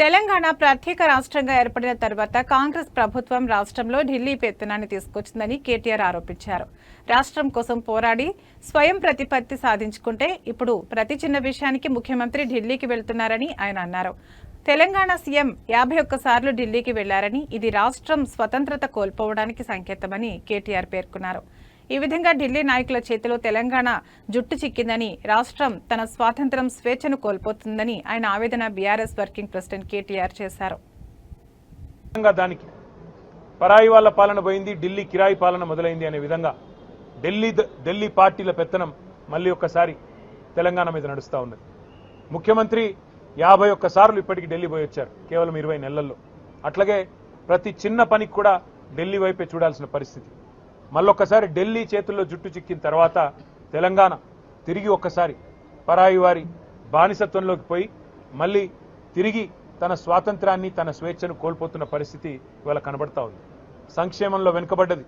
తెలంగాణ ప్రత్యేక రాష్ట్రంగా ఏర్పడిన తర్వాత కాంగ్రెస్ ప్రభుత్వం రాష్ట్రంలో ఢిల్లీ పెత్తనాన్ని తీసుకొచ్చిందని కేటీఆర్ ఆరోపించారు. రాష్ట్రం కోసం పోరాడి స్వయం ప్రతిపత్తి సాధించుకుంటే ఇప్పుడు ప్రతి చిన్న విషయానికి ముఖ్యమంత్రి ఢిల్లీకి వెళ్తున్నారని ఆయన అన్నారు. తెలంగాణ సీఎం యాభై ఒక్కసార్లు ఢిల్లీకి వెళ్ళారని ఇది రాష్ట్రం స్వతంత్రత కోల్పోవడానికి సంకేతమని కేటీఆర్ పేర్కొన్నారు. ఈ విధంగా ఢిల్లీ నాయకుల చేతిలో తెలంగాణ జుట్టు చిక్కిందని రాష్ట్రం తన స్వాతంత్రం స్వేచ్ఛను కోల్పోతుందని ఆయన ఆవేదన బీఆర్ఎస్ వర్కింగ్ ప్రెసిడెంట్ కేటీఆర్ చేశారు. దానికి పరాయి వాళ్ళ పాలన పోయింది ఢిల్లీ కిరాయి పాలన మొదలైంది అనే విధంగా ఢిల్లీ ఢిల్లీ పార్టీల పెత్తనం మళ్ళీ ఒక్కసారి తెలంగాణ మీద నడుస్తూ ఉన్నది. ముఖ్యమంత్రి యాభై ఒక్కసార్లు ఇప్పటికి ఢిల్లీ పోయి వచ్చారు కేవలం ఇరవై నెలల్లో. అట్లాగే ప్రతి చిన్న పనికి కూడా ఢిల్లీ వైపే చూడాల్సిన పరిస్థితి. మళ్ళొక్కసారి ఢిల్లీ చేతుల్లో జుట్టు చిక్కిన తర్వాత తెలంగాణ తిరిగి ఒక్కసారి పరాయి వారి బానిసత్వంలోకి పోయి మళ్ళీ తిరిగి తన స్వాతంత్రాన్ని తన స్వేచ్ఛను కోల్పోతున్న పరిస్థితి ఇవాళ కనబడతా ఉంది. సంక్షేమంలో వెనుకబడ్డది.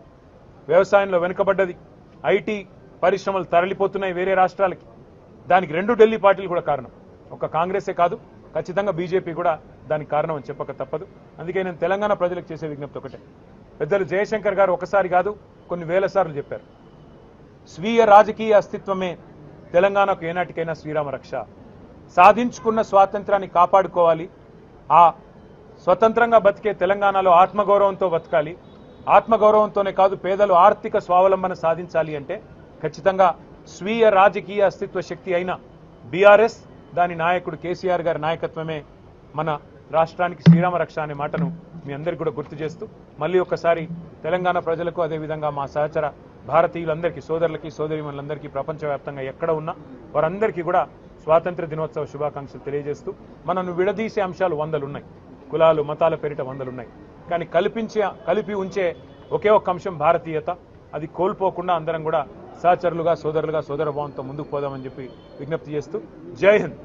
వ్యవసాయంలో వెనుకబడ్డది. ఐటీ పరిశ్రమలు తరలిపోతున్నాయి వేరే రాష్ట్రాలకి. దానికి రెండు ఢిల్లీ పార్టీలు కూడా కారణం. ఒక కాంగ్రెసే కాదు ఖచ్చితంగా బీజేపీ కూడా దానికి కారణం అని చెప్పక తప్పదు. అందుకే నేను తెలంగాణ ప్రజలకు చేసే విజ్ఞప్తి ఒకటే. పెద్దలు జయశంకర్ గారు ఒకసారి కాదు కొన్ని వేల సార్లు చెప్పారు. స్వీయ రాజకీయ అస్తిత్వమే తెలంగాణకు ఏనాటికైనా శ్రీరామ రక్ష. సాధించుకున్న స్వాతంత్రాన్ని కాపాడుకోవాలి. ఆ స్వతంత్రంగా బతికే తెలంగాణలో ఆత్మగౌరవంతో బతకాలి. ఆత్మగౌరవంతోనే కాదు పేదలు ఆర్థిక స్వావలంబన సాధించాలి అంటే ఖచ్చితంగా స్వీయ రాజకీయ అస్తిత్వ శక్తి అయిన బీఆర్ఎస్ దాని నాయకుడు కేసీఆర్ గారి నాయకత్వమే మన రాష్ట్రానికి శ్రీరామ రక్ష అనే మాటను మీ అందరికీ కూడా గుర్తు చేస్తూ మళ్ళీ ఒకసారి తెలంగాణ ప్రజలకు అదేవిధంగా మా సహచర భారతీయులందరికీ సోదరులకి సోదరిమణులందరికీ ప్రపంచవ్యాప్తంగా ఎక్కడ ఉన్నా వారందరికీ కూడా స్వాతంత్ర దినోత్సవ శుభాకాంక్షలు తెలియజేస్తూ మనను విడదీసే అంశాలు వందలు ఉన్నాయి కులాలు మతాల పేరిట వందలున్నాయి. కానీ కల్పించే కలిపి ఉంచే ఒకే ఒక్క అంశం భారతీయత. అది కోల్పోకుండా అందరం కూడా సహచరులుగా సోదరులుగా సోదర భావంతో ముందుకు పోదామని చెప్పి విజ్ఞప్తి చేస్తూ జై హింద్.